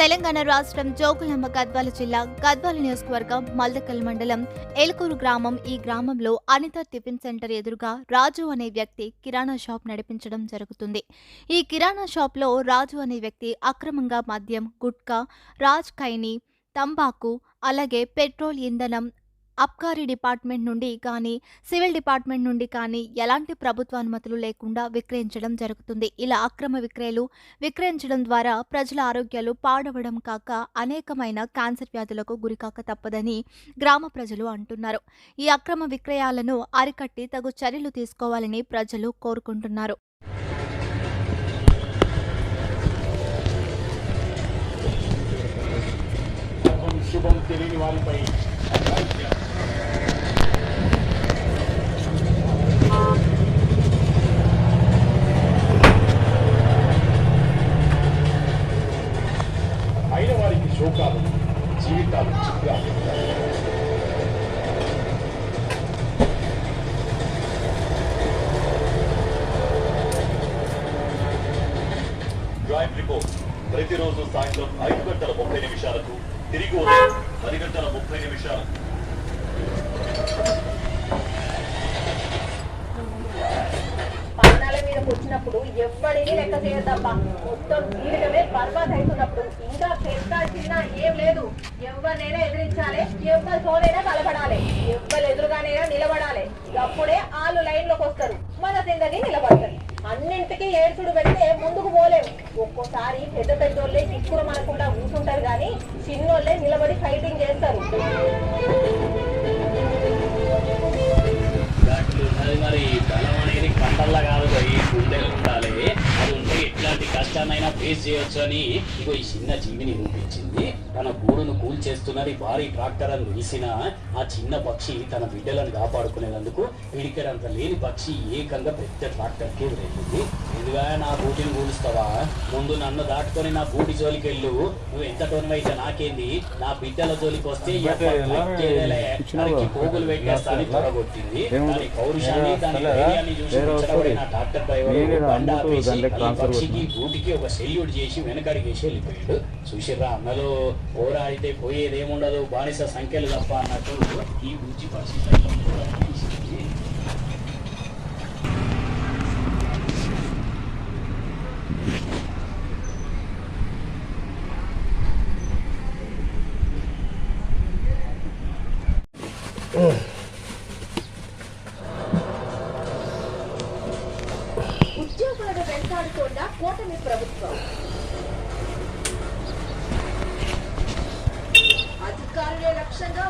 తెలంగాణ రాష్ట్రం జోగులాంబ గద్వాల జిల్లా గద్వాల నియోజకవర్గం మల్దకల్ మండలం ఎలుకూరు గ్రామం ఈ గ్రామంలో అనిత టిఫిన్ సెంటర్ ఎదురుగా రాజు అనే వ్యక్తి కిరాణా షాప్ నడిపించడం జరుగుతుంది. ఈ కిరాణా షాప్లో రాజు అనే వ్యక్తి అక్రమంగా మద్యం గుట్కా రాజ్ ఖైనీ తంబాకు అలాగే పెట్రోల్ ఇంధనం అబ్కారీ డిపార్ట్మెంట్ నుండి కానీ సివిల్ డిపార్ట్మెంట్ నుండి కానీ ఎలాంటి ప్రభుత్వ అనుమతులు లేకుండా విక్రయించడం జరుగుతుంది. ఇలా అక్రమ విక్రయాలు విక్రయించడం ద్వారా ప్రజల ఆరోగ్యాలు పాడవడం కాక అనేకమైన క్యాన్సర్ వ్యాధులకు గురికాక తప్పదని గ్రామ ప్రజలు అంటున్నారు. ఈ అక్రమ విక్రయాలను అరికట్టి తగు చర్యలు తీసుకోవాలని ప్రజలు కోరుకుంటున్నారు. శుభం తెలియని వారిపై జీవితాలు చిత్రాలు డ్రైవ్ రిపోర్ట్ ప్రతిరోజు సాయంత్రం ఐదు గంటల ముప్పై నిమిషాలకు తిరిగి ఉదయం పది గంటల ముప్పై నిమిషాలకు పట్టణాల మీదకి ఎప్పటికీ లెక్క చేయొద్దబ్బా మొత్తం జీవితమే బర్బాద్ అవుతున్నప్పుడు. ఇంకా పెద్ద చిన్న ఏం లేదు. ఎవరినైనా ఎదిరించాలి ఎవరితోనైనా కలపడాలి ఎవ్వరు ఎదురుగానైనా నిలబడాలి. అప్పుడే వాళ్ళు లైన్లోకి వస్తారు. మన జిందగీ నిలబడతారు అన్నింటికి ఏడుచుడు పెడితే ముందుకు పోలేము ఒక్కోసారి పెద్ద పెద్దోళ్ళే చిక్కులు మనకుండా కూర్చుంటారు కానీ చిన్నోళ్ళే నిలబడి ఫైటింగ్ చేస్తారు. కష్టాన్నైనా ఫేస్ చేయొచ్చు అని ఇగో ఈ చిన్న జీవిని చూపించింది తన గూడును కూల్చేస్తున్నది భారీ ట్రాక్టర్ అని తెలిసిన ఆ చిన్న పక్షి తన బిడ్డలను కాపాడుకునేందుకు పిడికెడంత లేని పక్షి ఏకంగా పెద్ద ట్రాక్టర్కి వెళ్ళింది ఇదిగా నా బూటిని కూలుస్తావా? ముందు నన్ను దాటుకొని నా బూటి జోలికి వెళ్ళు నువ్వు ఎంత టోనివైతే నాకేంది? నా బిడ్డల జోలికి వస్తే. దానికి పోగులు పెట్టేస్తా అని తొడగొట్టింది దాని పౌరుషాన్ని దాని ధైర్యాన్ని చూసి ముచ్చటపడిన ట్రాక్టర్ డ్రైవర్ బండి ఆపేసి ఈ ఒక సెల్యూట్ చేసి వెనకడిగేసి వెళ్ళిపోయాడు. చూసిర్రా అన్నలో పోరాడితే పోయేదేముండదు బానిస సంఖ్యలు తప్ప అన్నట్టు ఈ బుజ్జి పక్షి సైతం వెంటాడుతోందా కూటమి ప్రభుత్వం? అధికారులే లక్ష్యంగా